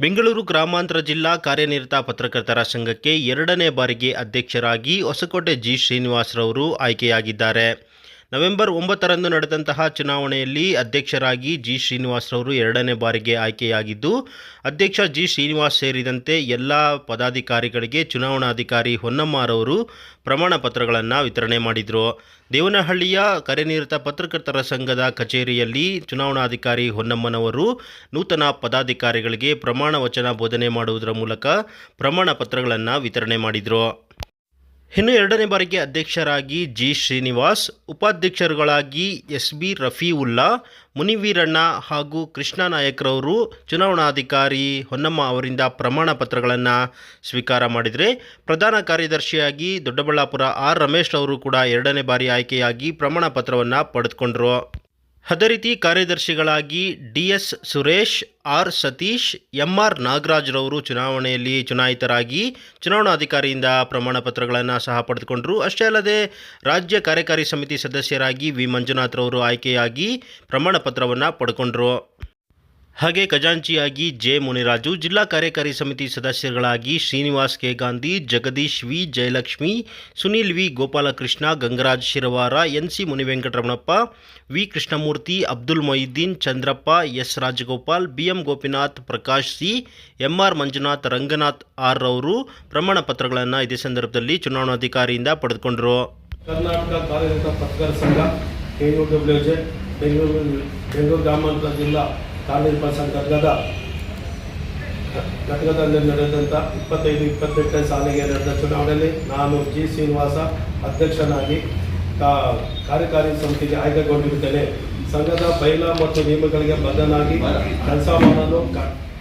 ಬೆಂಗಳೂರು ಗ್ರಾಮಾಂತರ ಜಿಲ್ಲಾ ಕಾರ್ಯನಿರತ ಪತ್ರಕರ್ತರ ಸಂಘಕ್ಕೆ ಎರಡನೇ ಬಾರಿಗೆ ಅಧ್ಯಕ್ಷರಾಗಿ ಹೊಸಕೋಟೆ ಜಿ ಶ್ರೀನಿವಾಸರವರು ಆಯ್ಕೆಯಾಗಿದ್ದಾರೆ. ನವೆಂಬರ್ ಒಂಬತ್ತರಂದು ನಡೆದಂತಹ ಚುನಾವಣೆಯಲ್ಲಿ ಅಧ್ಯಕ್ಷರಾಗಿ ಜಿ ಶ್ರೀನಿವಾಸರವರು ಎರಡನೇ ಬಾರಿಗೆ ಆಯ್ಕೆಯಾಗಿದ್ದು, ಅಧ್ಯಕ್ಷ ಜಿ ಶ್ರೀನಿವಾಸ್ ಸೇರಿದಂತೆ ಎಲ್ಲ ಪದಾಧಿಕಾರಿಗಳಿಗೆ ಚುನಾವಣಾಧಿಕಾರಿ ಹೊನ್ನಮ್ಮರವರು ಪ್ರಮಾಣ ಪತ್ರಗಳನ್ನು ವಿತರಣೆ ಮಾಡಿದರು. ದೇವನಹಳ್ಳಿಯ ಕಾರ್ಯನಿರತ ಪತ್ರಕರ್ತರ ಸಂಘದ ಕಚೇರಿಯಲ್ಲಿ ಚುನಾವಣಾಧಿಕಾರಿ ಹೊನ್ನಮ್ಮನವರು ನೂತನ ಪದಾಧಿಕಾರಿಗಳಿಗೆ ಪ್ರಮಾಣ ವಚನ ಬೋಧನೆ ಮಾಡುವುದರ ಮೂಲಕ ಪ್ರಮಾಣ ಪತ್ರಗಳನ್ನು ವಿತರಣೆ ಮಾಡಿದರು. ಇನ್ನು ಎರಡನೇ ಬಾರಿಗೆ ಅಧ್ಯಕ್ಷರಾಗಿ ಜಿ ಶ್ರೀನಿವಾಸ್, ಉಪಾಧ್ಯಕ್ಷರುಗಳಾಗಿ ಎಸ್ ಬಿ ರಫೀವುಲ್ಲಾ, ಮುನಿವೀರಣ್ಣ ಹಾಗೂ ಕೃಷ್ಣ ನಾಯಕ್ರವರು ಚುನಾವಣಾಧಿಕಾರಿ ಹೊನ್ನಮ್ಮ ಅವರಿಂದ ಪ್ರಮಾಣ ಪತ್ರಗಳನ್ನು ಸ್ವೀಕಾರ ಮಾಡಿದರೆ ಪ್ರಧಾನ ಕಾರ್ಯದರ್ಶಿಯಾಗಿ ದೊಡ್ಡಬಳ್ಳಾಪುರ ಆರ್ ರಮೇಶ್ ಅವರು ಕೂಡ ಎರಡನೇ ಬಾರಿ ಆಯ್ಕೆಯಾಗಿ ಪ್ರಮಾಣ ಪತ್ರವನ್ನು ಪಡೆದುಕೊಂಡರು. ಅದೇ ರೀತಿ ಕಾರ್ಯದರ್ಶಿಗಳಾಗಿ DS Suresh, R. Satish, MR ನಾಗರಾಜ್ರವರು ಚುನಾವಣೆಯಲ್ಲಿ ಚುನಾಯಿತರಾಗಿ ಚುನಾವಣಾಧಿಕಾರಿಯಿಂದ ಪ್ರಮಾಣ ಪತ್ರಗಳನ್ನು ಸಹ ಪಡೆದುಕೊಂಡರು. ಅಷ್ಟೇ ಅಲ್ಲದೆ ರಾಜ್ಯ ಕಾರ್ಯಕಾರಿ ಸಮಿತಿ ಸದಸ್ಯರಾಗಿ ವಿ. ಮಂಜುನಾಥ್ರವರು ಆಯ್ಕೆಯಾಗಿ ಪ್ರಮಾಣ ಪತ್ರವನ್ನು ಪಡ್ಕೊಂಡ್ರು. ಹಾಗೆ ಖಜಾಂಚಿಯಾಗಿ ಜೆ. ಮುನಿರಾಜು, ಜಿಲ್ಲಾ ಕಾರ್ಯಕಾರಿ ಸಮಿತಿ ಸದಸ್ಯರುಗಳಾಗಿ Srinivas K. Gandhi, Jagadish V. Jayalakshmi, Sunil V. Gopalakrishna, Gangaraj Shiravara, N. C. Munivenkataramanappa, V. Krishnamurthy, Abdul Moideen Chandrappa, S. Rajagopal, B. M. Gopinath, Prakash C, M. R. Manjunath, Ranganath R. ರವರು ಪ್ರಮಾಣ ಪತ್ರಗಳನ್ನು ಇದೇ ಸಂದರ್ಭದಲ್ಲಿ ಚುನಾವಣಾಧಿಕಾರಿಯಿಂದ ಪಡೆದುಕೊಂಡರು. ಕರ್ನಾಟಕ ಬೆಂಗಳೂರು ಬೆಂಗಳೂರು ಗ್ರಾಮಾಂತರ ಜಿಲ್ಲಾ ಕಾರ್ಯನಿರತ ಸಂಘದ ಘಟಕದಲ್ಲಿ ನಡೆದಂಥ ಇಪ್ಪತ್ತೈದು, ಇಪ್ಪತ್ತೆಂಟನೇ ಸಾಲಿಗೆ ನಡೆದ ಚುನಾವಣೆಯಲ್ಲಿ ನಾನು ಜಿ ಶ್ರೀನಿವಾಸ ಅಧ್ಯಕ್ಷನಾಗಿ ಕಾರ್ಯಕಾರಿ ಸಮಿತಿಗೆ ಆಯ್ಕೆಗೊಂಡಿರುತ್ತೇನೆ. ಸಂಘದ ಬೈಲ ಮತ್ತು ನಿಯಮಗಳಿಗೆ ಬದ್ಧನಾಗಿ ಕೆಲಸ ಮಾಡಲು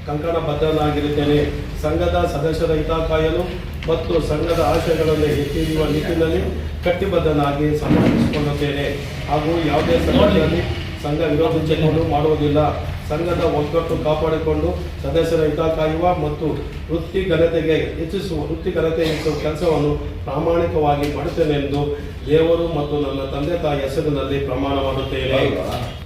ಕಂಕಣ ಬದ್ಧನಾಗಿರುತ್ತೇನೆ. ಸಂಘದ ಸದಸ್ಯರ ಹಿತ ಕಾಯಲು ಮತ್ತು ಸಂಘದ ಆಶಯಗಳನ್ನು ಹೆಚ್ಚಿರುವ ನಿಟ್ಟಿನಲ್ಲಿ ಕಟ್ಟಿಬದ್ಧನಾಗಿ ಸಮರ್ಥಿಸಿಕೊಳ್ಳುತ್ತೇನೆ ಹಾಗೂ ಯಾವುದೇ ಸಂಘಟನೆಯಲ್ಲಿ ಸಂಘ ವಿರೋಧಿಸಿಕೊಂಡು ಮಾಡುವುದಿಲ್ಲ. ಸಂಘದ ಒಗ್ಗಟ್ಟು ಕಾಪಾಡಿಕೊಂಡು ಸದಸ್ಯರ ಹಿತ ಕಾಯುವ ಮತ್ತು ವೃತ್ತಿ ಘನತೆಗೆ ಹೆಚ್ಚಿಸುವ ವೃತ್ತಿ ಘನತೆ ಹೆಚ್ಚಿಸುವ ಕೆಲಸವನ್ನು ಪ್ರಾಮಾಣಿಕವಾಗಿ ಮಾಡುತ್ತೇನೆ ಎಂದು ದೇವರು ಮತ್ತು ನನ್ನ ತಂದೆ ತಾಯಿ ಹೆಸರಿನಲ್ಲಿ ಪ್ರಮಾಣ ಮಾಡುತ್ತೇನೆ